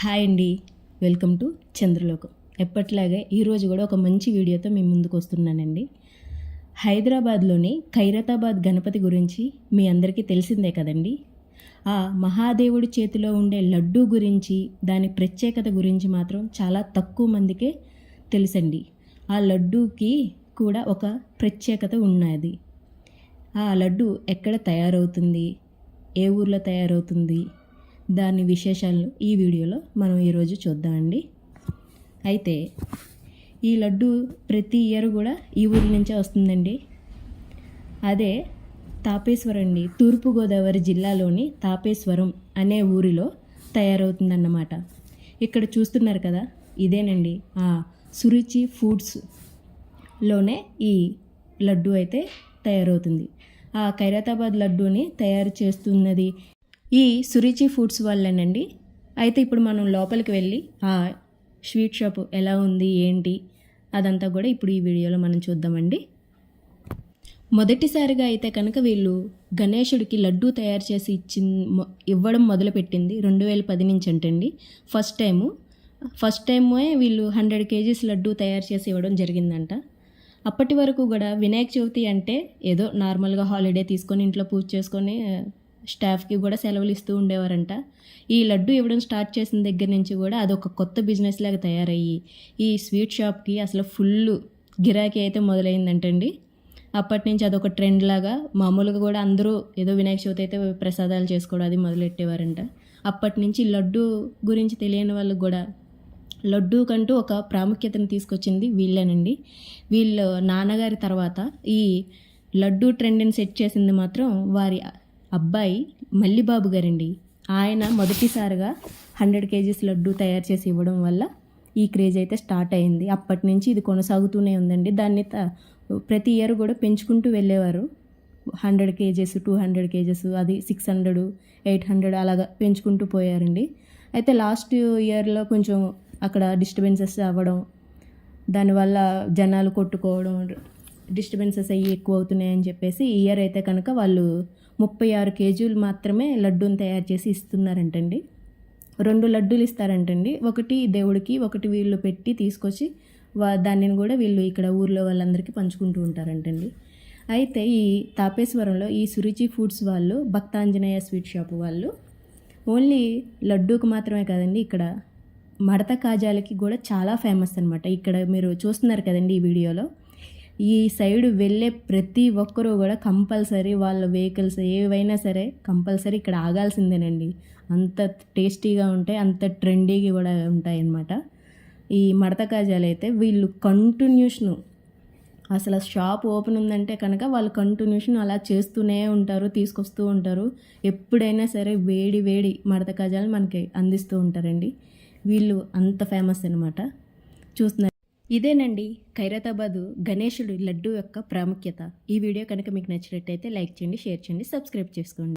Hi అండి. Welcome to Chandralokam. ఎప్పట్లాగే ఈరోజు కూడా ఒక మంచి వీడియోతో మీ ముందుకు వస్తున్నానండి. హైదరాబాద్లోని ఖైరతాబాద్ గణపతి గురించి మీ అందరికీ తెలిసిందే కదండి. ఆ మహాదేవుడి చేతిలో ఉండే లడ్డూ గురించి దాని ప్రత్యేకత గురించి మాత్రం చాలా తక్కువ మందికే తెలుసండి. ఆ లడ్డూకి కూడా ఒక ప్రత్యేకత ఉన్నది. ఆ లడ్డు ఎక్కడ తయారవుతుంది? ఏ ఊర్లో తయారవుతుంది? దాని విశేషాలను ఈ వీడియోలో మనం ఈరోజు చూద్దామండి అయితే ఈ లడ్డు ప్రతి ఇయర్ కూడా ఈ ఊరి నుంచే వస్తుందండి. అదే తాపేశ్వరం అండి తూర్పుగోదావరి జిల్లాలోని తాపేశ్వరం అనే ఊరిలో తయారవుతుందన్నమాట. ఇక్కడ చూస్తున్నారు కదా ఇదేనండి. ఆ సురుచి ఫుడ్స్లోనే ఈ లడ్డు అయితే తయారవుతుంది. ఆ ఖైరతాబాద్ లడ్డూని తయారు చేస్తున్నది ఈ సురుచి ఫుడ్స్ వల్లనండి. అయితే ఇప్పుడు మనం లోపలికి వెళ్ళి ఆ స్వీట్ షాప్ ఎలా ఉంది ఏంటి అదంతా కూడా ఇప్పుడు ఈ వీడియోలో మనం చూద్దామండి. మొదటిసారిగా అయితే కనుక వీళ్ళు గణేశుడికి లడ్డూ తయారు చేసి ఇచ్చి ఇవ్వడం మొదలుపెట్టింది రెండు వేల పది నుంచి అంటండి. ఫస్ట్ టైము ఫస్ట్ టైమే వీళ్ళు హండ్రెడ్ కేజీస్ లడ్డూ తయారు చేసి ఇవ్వడం జరిగిందంట. అప్పటి వరకు కూడా వినాయక చవితి అంటే ఏదో నార్మల్గా హాలిడే తీసుకొని ఇంట్లో పూజ చేసుకొని స్టాఫ్కి కూడా సెలవులు ఇస్తూ ఉండేవారంట. ఈ లడ్డు ఇవ్వడం స్టార్ట్ చేసిన దగ్గర నుంచి కూడా అదొక కొత్త బిజినెస్ లాగా తయారయ్యి ఈ స్వీట్ షాప్కి అసలు ఫుల్ గిరాకీ అయితే మొదలైందంటండి. అప్పటి నుంచి అదొక ట్రెండ్ లాగా మామూలుగా కూడా అందరూ ఏదో వినాయక చవితి అయితే ప్రసాదాలు చేసుకోవడం అది మొదలెట్టేవారంట. అప్పటి నుంచి లడ్డు గురించి తెలియని వాళ్ళకు కూడా లడ్డూ కంటూ ఒక ప్రాముఖ్యతను తీసుకొచ్చింది వీళ్ళేనండి. వీళ్ళ నాన్నగారి తర్వాత ఈ లడ్డూ ట్రెండ్ని సెట్ చేసింది మాత్రం వారి అబ్బాయి మల్లిబాబు గారండి. ఆయన మొదటిసారిగా హండ్రెడ్ కేజీస్ లడ్డు తయారు చేసి ఇవ్వడం వల్ల ఈ క్రేజ్ అయితే స్టార్ట్ అయింది. అప్పటి నుంచి ఇది కొనసాగుతూనే ఉందండి. దాన్ని ప్రతి ఇయర్ కూడా పెంచుకుంటూ వెళ్ళేవారు. Hundred kgs two hundred kgs అది సిక్స్ హండ్రెడ్ ఎయిట్ హండ్రెడ్ అలాగా పెంచుకుంటూ పోయారండి. అయితే లాస్ట్ ఇయర్లో కొంచెం అక్కడ డిస్టర్బెన్సెస్ అవ్వడం దానివల్ల జనాలు కొట్టుకోవడం డిస్టర్బెన్సెస్ అయ్యి ఎక్కువ అవుతున్నాయని చెప్పేసి ఈ ఇయర్ అయితే కనుక వాళ్ళు ముప్పై ఆరు కేజీలు మాత్రమే లడ్డూని తయారు చేసి ఇస్తున్నారంటండి. రెండు లడ్డూలు ఇస్తారంటండి. ఒకటి దేవుడికి ఒకటి వీళ్ళు పెట్టి తీసుకొచ్చి వా దానిని కూడా వీళ్ళు ఇక్కడ ఊర్లో వాళ్ళందరికీ పంచుకుంటూ ఉంటారంటండి. అయితే ఈ తాపేశ్వరంలో ఈ సురుచి ఫుడ్స్ వాళ్ళు భక్తాంజనేయ స్వీట్ షాప్ వాళ్ళు ఓన్లీ లడ్డూకి మాత్రమే కదండి ఇక్కడ మడత కాజాలకి కూడా చాలా ఫేమస్ అనమాట ఇక్కడ మీరు చూస్తున్నారు కదండి ఈ వీడియోలో. ఈ సైడ్ వెళ్ళే ప్రతి ఒక్కరూ కూడా కంపల్సరీ వాళ్ళ వెహికల్స్ ఏవైనా సరే కంపల్సరీ ఇక్కడ ఆగాల్సిందేనండి. అంత టేస్టీగా ఉంటాయి అంత ట్రెండీగా కూడా ఉంటాయి అన్నమాట ఈ మడత కాజాలు అయితే వీళ్ళు కంటిన్యూషను అసలు షాప్ ఓపెన్ ఉందంటే కనుక వాళ్ళు కంటిన్యూషన్ అలా చేస్తూనే ఉంటారు తీసుకొస్తూ ఉంటారు. ఎప్పుడైనా సరే వేడి వేడి మడత కాజాలు మనకి అందిస్తూ ఉంటారండి. వీళ్ళు అంత ఫేమస్ అనమాట చూస్తున్నారు ఇదేనండి ఖైరతాబాదు గణేశుడి లడ్డు యొక్క ప్రాముఖ్యత. ఈ వీడియో కనుక మీకు నచ్చినట్టయితే లైక్ చేయండి షేర్ చేయండి సబ్స్క్రైబ్ చేసుకోండి.